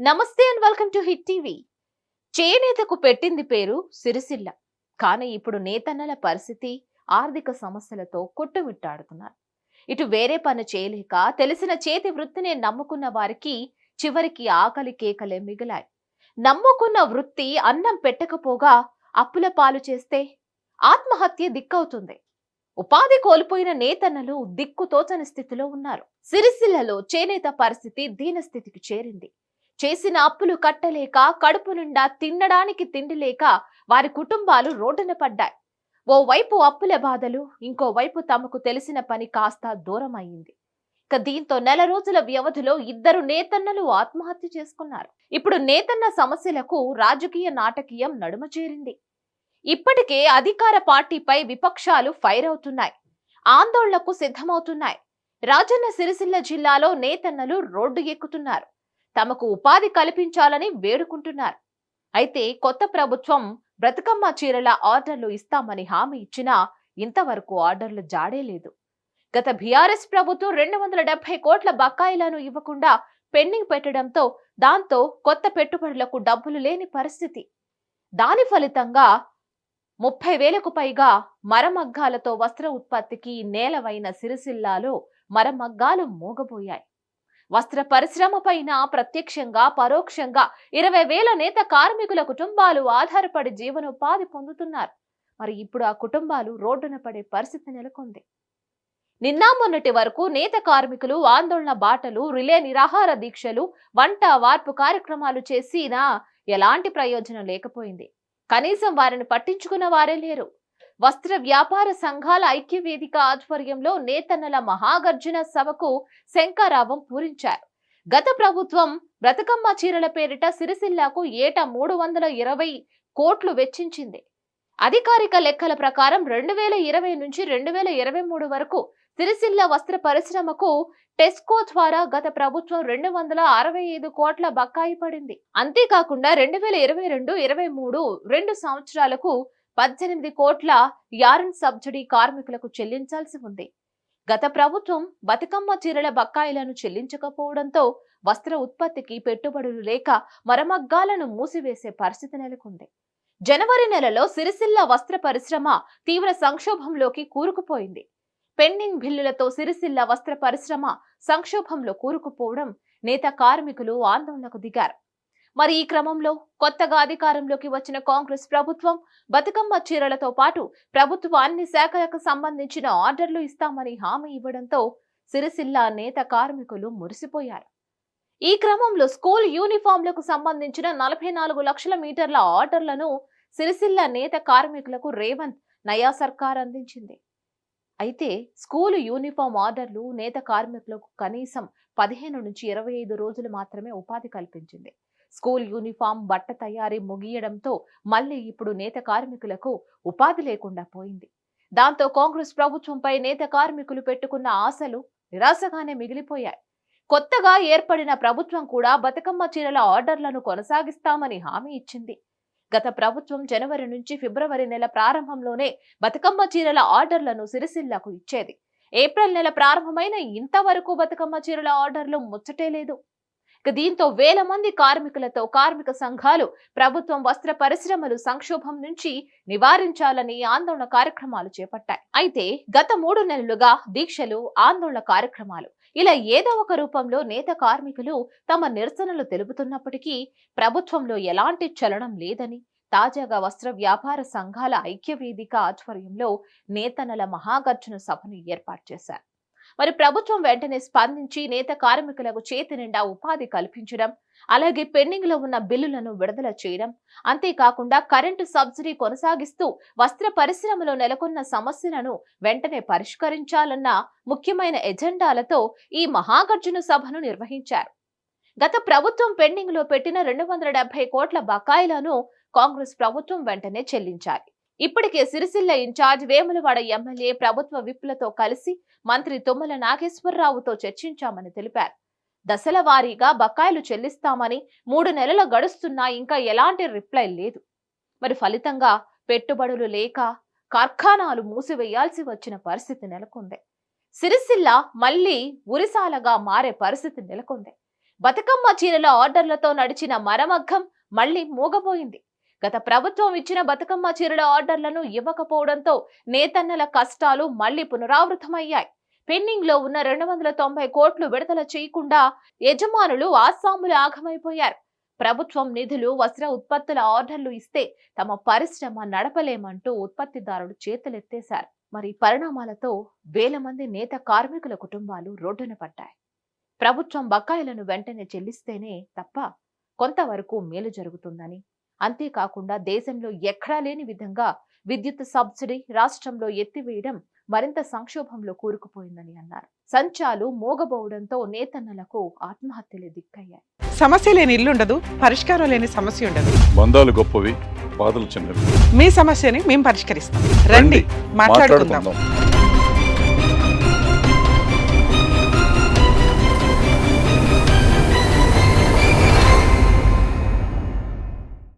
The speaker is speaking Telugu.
నమస్తే and welcome to hit TV. చేనేతకు పెట్టింది పేరు సిరిసిల్ల. కానీ ఇప్పుడు నేతన్నల పరిస్థితి ఆర్థిక సమస్యలతో కొట్టుమిట్టాడుతున్నారు. ఇటు వేరే పని చేయలేక తెలిసిన చేతి వృత్తినే నమ్ముకున్న వారికి చివరికి ఆకలి కేకలే మిగిలాయి. నమ్ముకున్న వృత్తి అన్నం పెట్టకపోగా అప్పుల పాలు చేస్తే ఆత్మహత్య దిక్కవుతుంది. ఉపాధి కోల్పోయిన నేతన్నలు దిక్కుతోచని స్థితిలో ఉన్నారు. సిరిసిల్లలో చేనేత పరిస్థితి దీనస్థితికి చేరింది. చేసిన అప్పులు కట్టలేక కడుపు నిండా తినడానికి తిండి లేక వారి కుటుంబాలు రోడ్డున పడ్డాయి. ఓవైపు అప్పుల బాధలు ఇంకోవైపు తమకు తెలిసిన పని కాస్త దూరం అయింది ఇక దీంతో నెల రోజుల వ్యవధిలో ఇద్దరు నేతన్నలు ఆత్మహత్య చేసుకున్నారు. ఇప్పుడు నేతన్న సమస్యలకు రాజకీయ నాటకీయం నడుమ చేరింది. ఇప్పటికే అధికార పార్టీపై విపక్షాలు ఫైర్ అవుతున్నాయి. ఆందోళనకు సిద్ధమవుతున్నాయి. రాజన్న సిరిసిల్ల జిల్లాలో నేతన్నలు రోడ్డు ఎక్కుతున్నారు. తమకు ఉపాధి కల్పించాలని వేడుకుంటున్నారు. అయితే కొత్త ప్రభుత్వం బ్రతుకమ్మ చీరల ఆర్డర్లు ఇస్తామని హామీ ఇచ్చినా ఇంతవరకు ఆర్డర్లు జాడే లేదు. గత బీఆర్ఎస్ ప్రభుత్వం రెండు వందల డెబ్బై కోట్ల బకాయిలను ఇవ్వకుండా పెండింగ్ పెట్టడంతో దాంతో కొత్త పెట్టుబడులకు డబ్బులు లేని పరిస్థితి. దాని ఫలితంగా ముప్పై వేలకు పైగా మరమగ్గాలతో వస్త్ర ఉత్పత్తికి నేలవైన సిరిసిల్లాలో మరమగ్గాలు మూగబోయాయి. వస్త్ర పరిశ్రమ పైన ప్రత్యక్షంగా పరోక్షంగా ఇరవై వేల నేత కార్మికుల కుటుంబాలు ఆధారపడి జీవనోపాధి పొందుతున్నారు. మరి ఇప్పుడు ఆ కుటుంబాలు రోడ్డున పడే పరిస్థితి నెలకొంది. నిన్న మొన్నటి వరకు నేత కార్మికులు ఆందోళన బాటలు రిలే నిరాహార దీక్షలు వంట వార్పు కార్యక్రమాలు చేసినా ఎలాంటి ప్రయోజనం లేకపోయింది. కనీసం వారిని పట్టించుకున్న వారే లేరు. వస్త్ర వ్యాపార సంఘాల ఐక్య వేదిక ఆధ్వర్యంలో నేతన్నల మహాగర్జున సభకు శంకారావం పూరించారు. గత ప్రభుత్వం బ్రతకమ్మ చీరల పేరిట సిరిసిల్లాకు ఏటా మూడు వందల ఇరవై కోట్లు వెచ్చించింది. అధికారిక లెక్కల ప్రకారం రెండు వేల ఇరవై నుంచి రెండు వేల ఇరవై మూడు వరకు సిరిసిల్ల వస్త్ర పరిశ్రమకు టెస్కో ద్వారా గత ప్రభుత్వం రెండు వందల అరవై ఐదు కోట్ల బకాయి పడింది. అంతేకాకుండా రెండు వేల ఇరవై రెండు ఇరవై మూడు రెండు సంవత్సరాలకు పద్దెనిమిది కోట్ల యారన్ సబ్సిడీ కార్మికులకు చెల్లించాల్సి ఉంది. గత ప్రభుత్వం బతుకమ్మ చీరల బకాయిలను చెల్లించకపోవడంతో వస్త్ర ఉత్పత్తికి పెట్టుబడులు లేక మరమగ్గాలను మూసివేసే పరిస్థితి నెలకొంది. జనవరి నెలలో సిరిసిల్ల వస్త్ర పరిశ్రమ తీవ్ర సంక్షోభంలోకి కూరుకుపోయింది. పెండింగ్ బిల్లులతో సిరిసిల్ల వస్త్ర పరిశ్రమ సంక్షోభంలో కూరుకుపోవడం నేత కార్మికులు ఆందోళనకు దిగారు. మరి ఈ క్రమంలో కొత్తగా అధికారంలోకి వచ్చిన కాంగ్రెస్ ప్రభుత్వం బతుకమ్మ చీరలతో పాటు ప్రభుత్వ అన్ని శాఖలకు సంబంధించిన ఆర్డర్లు ఇస్తామని హామీ ఇవ్వడంతో సిరిసిల్ల నేత కార్మికులు మురిసిపోయారు. ఈ క్రమంలో స్కూల్ యూనిఫామ్లకు సంబంధించిన నలభై నాలుగు లక్షల మీటర్ల ఆర్డర్లను సిరిసిల్ల నేత కార్మికులకు రేవంత్ నయా సర్కార్ అందించింది. అయితే స్కూలు యూనిఫామ్ ఆర్డర్లు నేత కార్మికులకు కనీసం పదిహేను నుంచి ఇరవై ఐదు రోజులు మాత్రమే ఉపాధి కల్పించింది. స్కూల్ యూనిఫామ్ బట్ట తయారీ ముగియడంతో మళ్ళీ ఇప్పుడు నేత కార్మికులకు ఉపాధి లేకుండా పోయింది. దాంతో కాంగ్రెస్ ప్రభుత్వంపై నేత కార్మికులు పెట్టుకున్న ఆశలు నిరాశగానే మిగిలిపోయాయి. కొత్తగా ఏర్పడిన ప్రభుత్వం కూడా బతుకమ్మ చీరల ఆర్డర్లను కొనసాగిస్తామని హామీ ఇచ్చింది. గత ప్రభుత్వం జనవరి నుంచి ఫిబ్రవరి నెల ప్రారంభంలోనే బతుకమ్మ చీరల ఆర్డర్లను సిరిసిల్లకు ఇచ్చేది. ఏప్రిల్ నెల ప్రారంభమైన ఇంతవరకు బతుకమ్మ చీరల ఆర్డర్లు ముచ్చటే లేదు. దీంతో వేల మంది కార్మికులతో కార్మిక సంఘాలు ప్రభుత్వం వస్త్ర పరిశ్రమలు సంక్షోభం నుంచి నివారించాలని ఆందోళన కార్యక్రమాలు చేపట్టాయి. అయితే గత మూడు నెలలుగా దీక్షలు ఆందోళన కార్యక్రమాలు. ఇలా ఏదో ఒక రూపంలో నేత కార్మికులు తమ నిరసనలు తెలుపుతున్నప్పటికీ ప్రభుత్వంలో ఎలాంటి చలనం లేదని తాజాగా వస్త్ర వ్యాపార సంఘాల ఐక్యవేదిక ఆధ్వర్యంలో నేతనల మహాగర్జున సభను ఏర్పాటు చేశారు. మరి ప్రభుత్వం వెంటనే స్పందించి నేత కార్మికులకు చేతి నిండా ఉపాధి కల్పించడం అలాగే పెండింగ్లో ఉన్న బిల్లులను విడుదల చేయడం అంతేకాకుండా కరెంటు సబ్సిడీ కొనసాగిస్తూ వస్త్ర పరిశ్రమలో నెలకొన్న సమస్యలను వెంటనే పరిష్కరించాలన్న ముఖ్యమైన ఎజెండాలతో ఈ మహాగర్జున సభను నిర్వహించారు. గత ప్రభుత్వం పెండింగ్లో పెట్టిన రెండు వందల డెబ్బై కోట్ల బకాయిలను కాంగ్రెస్ ప్రభుత్వం వెంటనే చెల్లించాలి. ఇప్పటికే సిరిసిల్ల ఇన్ఛార్జ్ వేములవాడ ఎమ్మెల్యే ప్రభుత్వ విప్లతో కలిసి మంత్రి తుమ్మల నాగేశ్వరరావుతో చర్చించామని తెలిపారు. దశల వారీగా బకాయిలు చెల్లిస్తామని మూడు నెలలు గడుస్తున్నా ఇంకా ఎలాంటి రిప్లై లేదు. మరి ఫలితంగా పెట్టుబడులు లేక కార్ఖానాలు మూసివేయాల్సి వచ్చిన పరిస్థితి నెలకొంది. సిరిసిల్ల మళ్ళీ ఉరిసాలగా మారే పరిస్థితి నెలకొంది. బతుకమ్మ చీరల ఆర్డర్లతో నడిచిన మరమగ్గం మళ్ళీ మూగబోయింది. గత ప్రభుత్వం ఇచ్చిన బతుకమ్మ చీరల ఆర్డర్లను ఇవ్వకపోవడంతో నేతన్నల కష్టాలు మళ్ళీ పునరావృతమయ్యాయి. పెండింగ్లో ఉన్న రెండు వందల తొంభై కోట్లు విడుదల చేయకుండా యజమానులు ఆసాములు ఆగమైపోయారు. ప్రభుత్వం నిధులు వస్త్ర ఉత్పత్తుల ఆర్డర్లు ఇస్తే తమ పరిశ్రమ నడపలేమంటూ ఉత్పత్తిదారులు చేతులెత్తేశారు. మరి పరిణామాలతో వేల మంది నేత కార్మికుల కుటుంబాలు రోడ్డున పడ్డాయి. ప్రభుత్వం బకాయిలను వెంటనే చెల్లిస్తేనే తప్ప కొంతవరకు మేలు జరుగుతుందని అంతేకాకుండా దేశంలో ఎక్కడా లేని విధంగా విద్యుత్ సబ్సిడీ రాష్ట్రంలో ఎత్తివేయడం మరింత సంక్షోభంలో కూరుకుపోయిందని అన్నారు. సంచాలు మోగబోవడంతో నేతన్నలకు ఆత్మహత్యలే దిక్కయ్యాయి. సమస్య లేని ఇల్లు ఉండదు పరిష్కారం లేని సమస్య ఉండదు. బంధాలు గొప్పవి బాధలు చిన్నవి. మీ సమస్యని మేము పరిష్కరిస్తాం. రండి మాట్లాడుకుందాం. మాట్లాడుకుందాం.